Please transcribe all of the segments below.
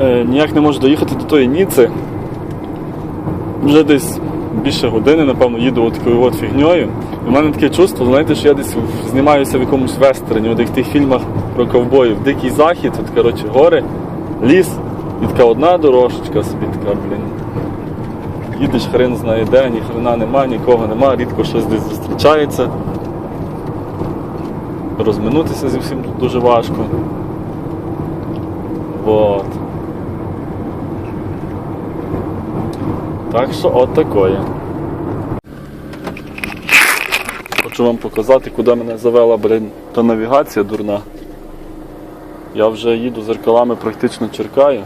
Е, ніяк не можу доїхати до тої Ніци. Вже десь більше години, напевно, їду такою от фігньою. В мене таке чувство, знаєте, що я десь знімаюся в якомусь вестерні, от як в тих фільмах про ковбоїв. Дикий захід, от, коротше, гори, ліс, і така одна дорожечка собі така, блін. Їдеш хрен знає де, ні хрена нема, нікого нема, рідко щось десь зустрічається. Розминутися зі всім тут дуже важко. Вот. Так що от такое. Хочу вам показати, куди мене завела блін, та навігація дурна. Я вже їду зеркалами практично черкаю.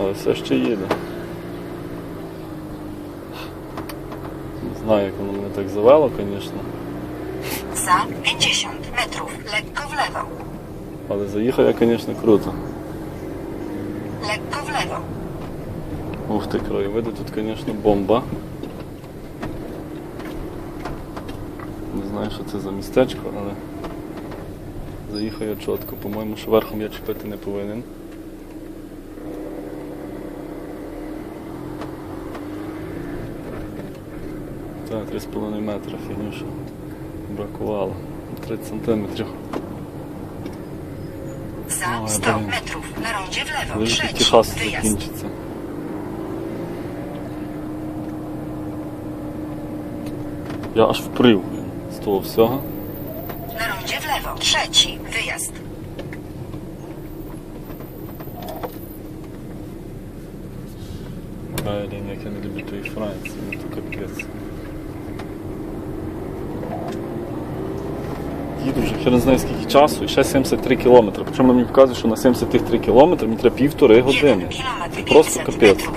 Але все ще їде. Не знаю, як воно мене так завело, звісно. Za 50 metrów lekko w lewo. Але заїхав я, звісно, круто. W lewo. Ух ти, краєвиди тут, звісно, бомба. Не знаю, що це за містечко, але заїхав я чітко. По-моєму, що верхом я чіпити не повинен. Так, 3,5 метра фінішу. Бракувало. 30 сантиметрів. Oj, 100 powiem. metrów na rondzie w lewo. Лише Техас закінчиться. Я аж вприв блін, з того всього. Na rondzie w lewo. Trzeci wyjazd. Як я не люблю тої Франції, ну то капець. Їду вже хер не знаю скільки часу і ще 73 кілометри. Причому мені показує, що на 73 кілометри мені треба півтори години. 1 Просто капець.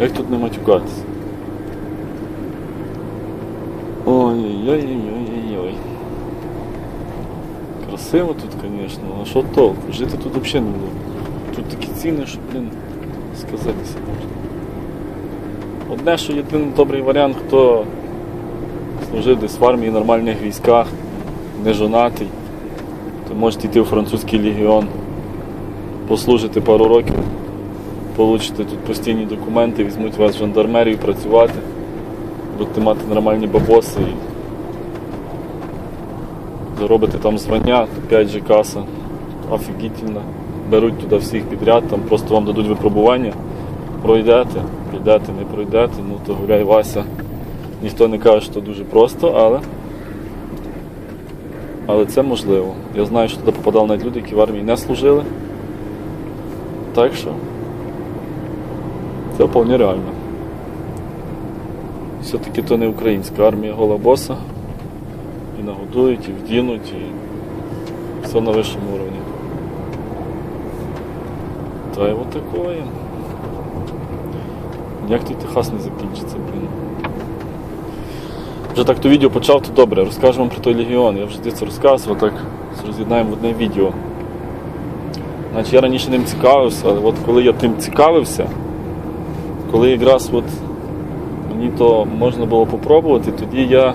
Як тут не матюкатися? Ой-ой-ой-ой-ой-ой. Красиво тут, звісно, а що толку? Жити тут взагалі не буде. Тут такі ціни, що, блін, сказатися можна. Одне, що єдиний добрий варіант, хто служив десь в армії, нормальних військах, не жонатий, то можете йти у французький легіон, послужити пару років, получите тут постійні документи, візьмуть вас в жандармерію працювати, будете мати нормальні бабоси і заробите там звання, 5 же каса, офігітельно. Беруть туди всіх підряд, там просто вам дадуть випробування, пройдете, пройдете, не пройдете, ну то гуляй Вася. Ніхто не каже, що дуже просто, але, але це можливо. Я знаю, що туди попадали навіть люди, які в армії не служили. Так що це вполне реально. Все-таки то не українська армія гола боса. І нагодують, і вдінуть, і все на вищому уровні. Та й от такое. Як той Техас не закінчиться, блін. Вже так то відео почав, то добре, розкажу вам про той легіон. Я вже це розказував, так роз'єднаємо в одне відео. Значить, я раніше ним цікавився, але от коли я тим цікавився, коли якраз от мені то можна було попробувати, тоді я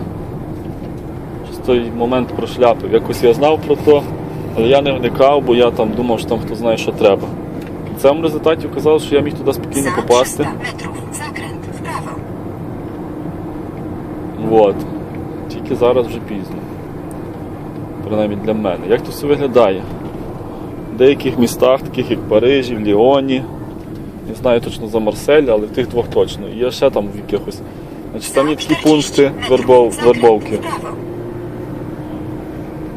щось той момент прошляпив. Якось я знав про то, але я не вникав, бо я там думав, що там хто знає, що треба. В кінцевому результаті оказалось, що я міг туди спокійно попасти. 300 metrów zakręt w Тільки зараз вже пізно. Принаймні для мене. Як то все виглядає? В деяких містах, таких як Парижі, в Ліоні, не знаю точно за Марсель, але в тих двох точно. І є ще там в якихось. Значить, там є такі пункти вербов, вербовки.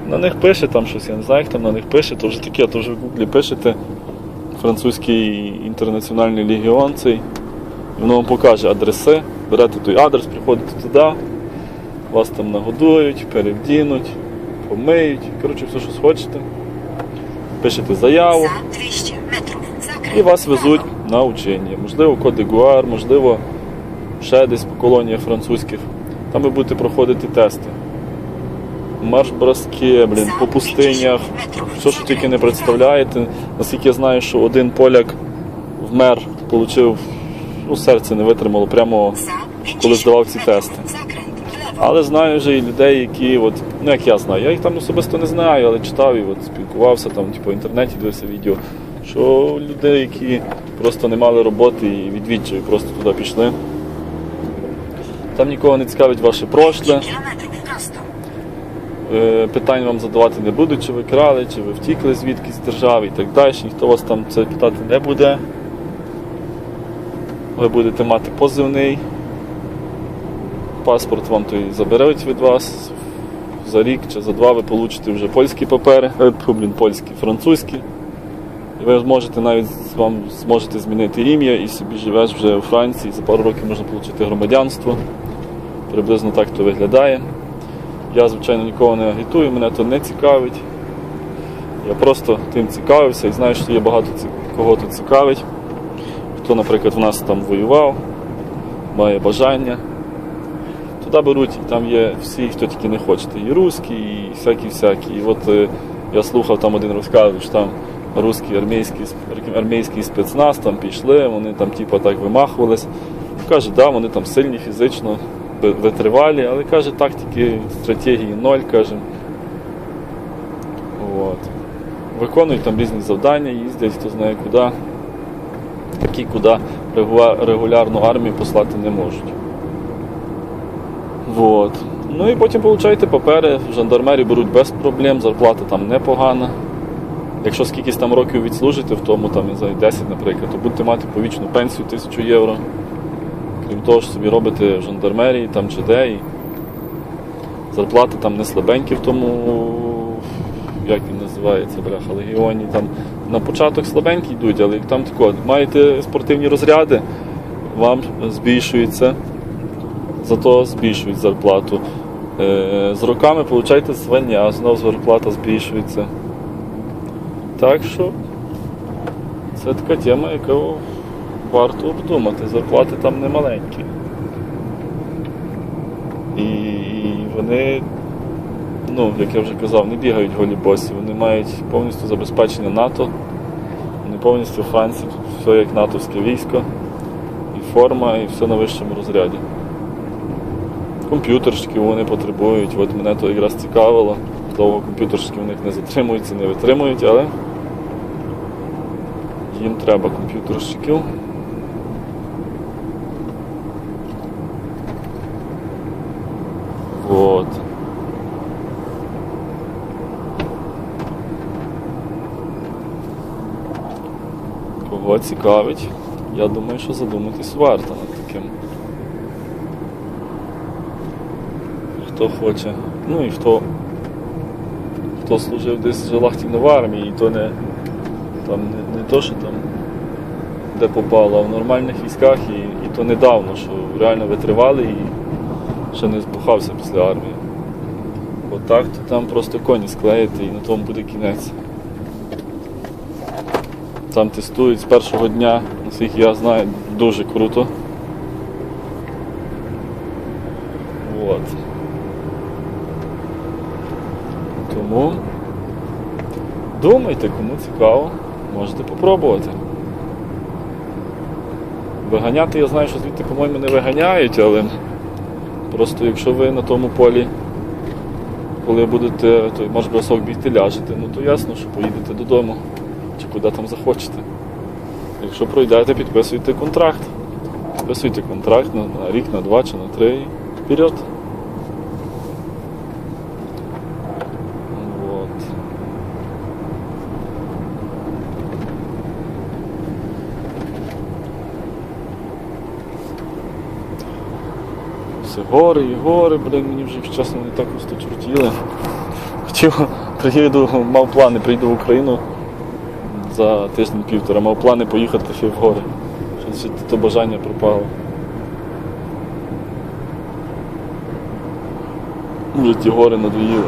На них пише там щось, я не знаю, як там на них пише, то вже таке, то вже в гуглі пишете французький інтернаціональний легіон цей. Воно вам покаже адреси, берете той адрес, приходите туди, вас там нагодують, перевдінуть, помиють, коротше, все, що схочете. Пишете заяву Za 200 metrów і вас везуть на учення. Можливо, Кот Д'Ігуар, можливо, ще десь по колоніях французьких. Там ви будете проходити тести. Марш броски, блін, по пустинях, все, що тільки не представляєте. Наскільки я знаю, що один поляк вмер, отримав, ну, серце не витримало прямо коли здавав ці тести. Але знаю вже і людей, які, от, ну як я знаю, я їх там особисто не знаю, але читав і от спілкувався там, типу, в інтернеті дивився відео, що людей, які просто не мали роботи і відвідчою просто туди пішли. Там нікого не цікавить ваше прошле. 5 kilometrów prosto. Е, питань вам задавати не будуть, чи ви крали, чи ви втікли звідки з держави і так далі. Ніхто вас там це питати не буде. Ви будете мати позивний. Паспорт вам той заберуть від вас. За рік чи за два ви получите вже польські папери, е, блін, польські, французькі. Ви зможете навіть вам зможете змінити ім'я і собі живеш вже у Франції. За пару років можна отримати громадянство. Приблизно так то виглядає. Я, звичайно, нікого не агітую, мене то не цікавить. Я просто тим цікавився і знаю, що є багато кого тут цікавить. Хто, наприклад, в нас там воював, має бажання. Туди беруть, і там є всі, хто тільки не хоче. І русські, і всякі-всякі. І от е, я слухав там один розказує, що там русський армійський, армійський спецназ там пішли, вони там типу, так вимахувались. Каже, да, вони там сильні фізично, витривалі, але каже, тактики, стратегії ноль, каже. От. Виконують там різні завдання, їздять, хто знає куди. Такі, куди регулярну армію послати не можуть. Вот. Ну і потім получаєте папери, в жандармері беруть без проблем, зарплата там непогана. Якщо скількись там років відслужите в тому, там, не знаю, 10, наприклад, то будете мати повічну пенсію 1000 євро. Крім того, що собі робите в жандармерії там чи де. І зарплати там не слабенькі в тому, як він називається, бляха, легіоні. Там на початок слабенькі йдуть, але там тако, маєте спортивні розряди, вам збільшується, зато збільшують зарплату. Е, З роками получаєте звання, знову зарплата збільшується. Так що це така тема, яку варто обдумати. Зарплати там не маленькі. І вони, ну, як я вже казав, не бігають голі босі, вони мають повністю забезпечення НАТО, вони повністю Франції, все як натовське військо, і форма, і все на вищому розряді. Комп'ютерщиків вони потребують, от мене то якраз цікавило. Довго комп'ютерщики в них не затримуються, не витримують, але їм треба комп'ютерщиків. Вот. Кого цікавить, я думаю, що задуматись варто над таким. Хто хоче, ну і хто, хто служив десь желахтівно в армії, і то не там не, не то, що там де попало, а в нормальних військах і, і то недавно, що реально витривали і ще не збухався після армії. Бо так, то там просто коні склеїти і на тому буде кінець. Там тестують з першого дня, наскільки я знаю, дуже круто. От. Тому думайте, кому цікаво, можете попробувати. Виганяти я знаю, що звідти, по-моєму, не виганяють, але просто якщо ви на тому полі, коли будете, той марш бросок бігти ляжете, ну то ясно, що поїдете додому чи куди там захочете. Якщо пройдете, підписуйте контракт. Підписуйте контракт на рік, на два чи на три вперед. Вот. Все гори і гори, блин, мені вже якщо чесно не так осточертіли. Хотів, приїду, мав плани, прийду в Україну за тиждень-півтора, мав плани поїхати ще в гори. Щось то бажання пропало. Вже ті гори надоїли.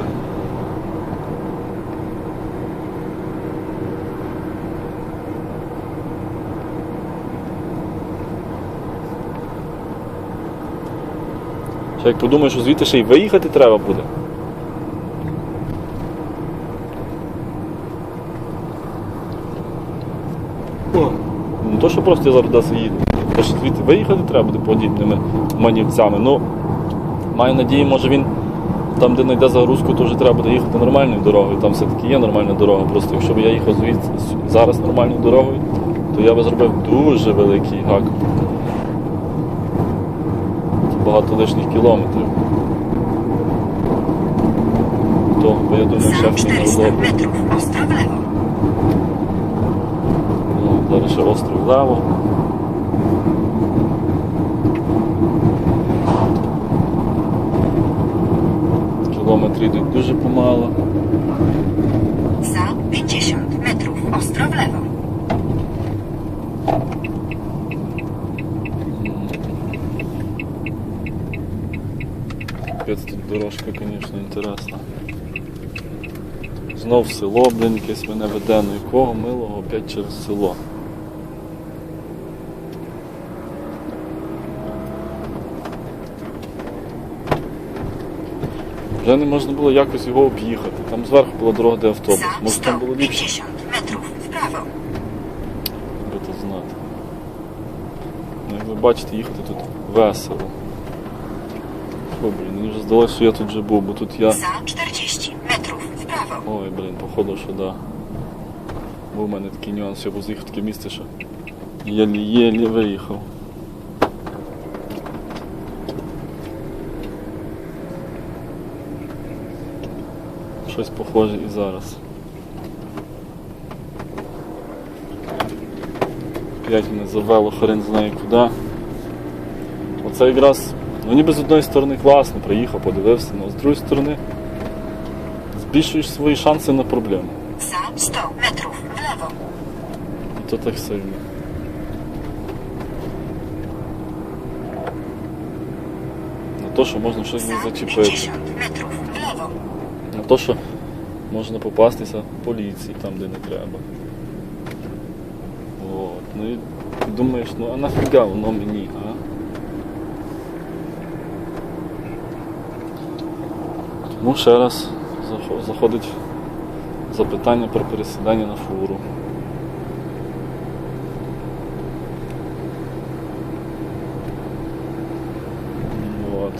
Ще як подумаєш, що звідти ще й виїхати треба буде. Не то, що просто я зараз десь їду. То що звідти виїхати треба буде подібними манівцями. Ну, Маю надію, може він там, де знайде загрузку, то вже треба буде їхати нормальною дорогою. Там все-таки є нормальна дорога. Просто якщо б я їхав звідси зараз нормальною дорогою, то я би зробив дуже великий гак. Багато лишніх кілометрів. То, бо я думаю, шеф не 400 удобно. Ну, Зараз ще острів Лево. Кілометри йдуть дуже помало. Za 50 metrów ostro w lewo. Капець тут дорожка, звісно, інтересна. Знов село, блін, якесь мене веде, ну якого милого опять через село. Вже не можна було якось його об'їхати. Там зверху була дорога, де автобус. Може там було ліпше, 150 metrów w prawo. би то знати. Ну, як ви бачите, їхати тут весело. Фу, блін, мені вже здалося, що я тут вже був, бо тут я. Za 40 metrów w prawo. Ой, блін, походу, що да. Був у мене такий нюанс, я був заїхав в таке місце, що єлі-єлі виїхав. Щось похоже і зараз. П'ять мене завело хрен знає куди. Оце якраз, ну ніби з одної сторони класно, приїхав, подивився, але з другої сторони збільшуєш свої шанси на проблему. Za 100 metrów w. І то так сильно. На то, що можна щось не зачепити. 50 metrów w lewo. На то, що можна попастися поліції там, де не треба. От. Ну і думаєш, ну а нафіга воно мені, Тому ще раз заходить запитання про пересідання на фуру. От.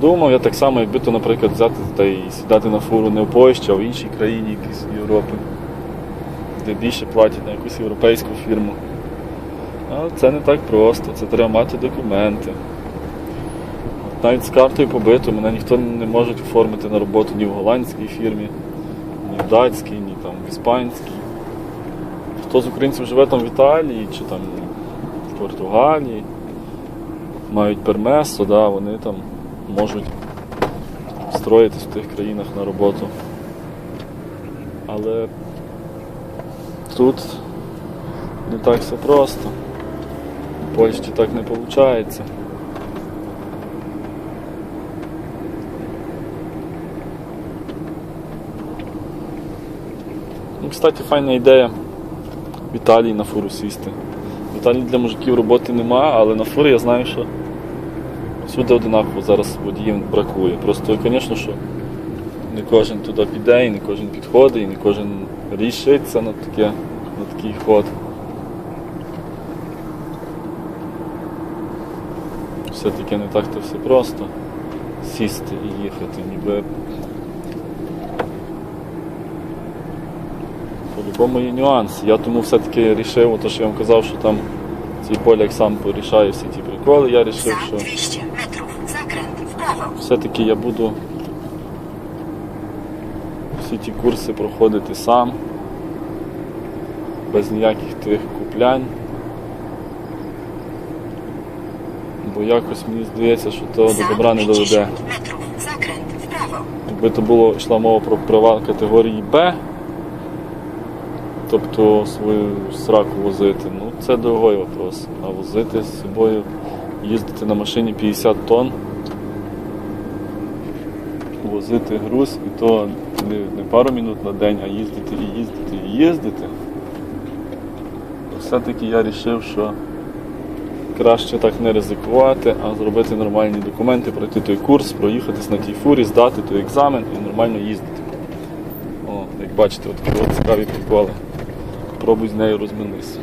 Думав я так само, якби то, наприклад, взяти та й сідати на фуру не в Польщі, а в іншій країні якійсь Європи, де більше платять на якусь європейську фірму. А це не так просто, це треба мати документи. Навіть з картою побиту мене ніхто не може оформити на роботу ні в голландській фірмі, ні в датській, ні там в іспанській. Хто з українців живе там в Італії чи там в Португалії, мають пермесо, да, вони там можуть встроїтись в тих країнах на роботу. Але тут не так все просто. В Польщі так не виходить. Ну, кстати, файна ідея в Італії на фуру сісти. В Італії для мужиків роботи нема, але на фурі я знаю, що всюди одинаково зараз водіїв бракує. Просто, звісно, що не кожен туди піде, і не кожен підходить, і не кожен рішиться на, таке, на такий ход. Все-таки не так то все просто сісти і їхати, ніби по-любому є нюанси. Я тому все-таки вирішив, то що я вам казав, що там цей поляк сам порішає всі ті приколи, я вирішив, що 200 metrów zakręt w prawo. все-таки я буду всі ті курси проходити сам, без ніяких тих куплянь. Бо якось мені здається, що то до добра не доведе. 50 metrów zakręt w prawo. Якби то було йшла мова про права категорії Б, тобто свою сраку возити, ну це другий вопрос. А возити з собою, їздити на машині 50 тонн, возити груз, і то не, не пару минут на день, а їздити і їздити і їздити. Все-таки я вирішив, що краще так не ризикувати, а зробити нормальні документи, пройти той курс, проїхатись на тій фурі, здати той екзамен і нормально їздити. О, як бачите, от такі от цікаві приколи. Пробуй з нею розминись.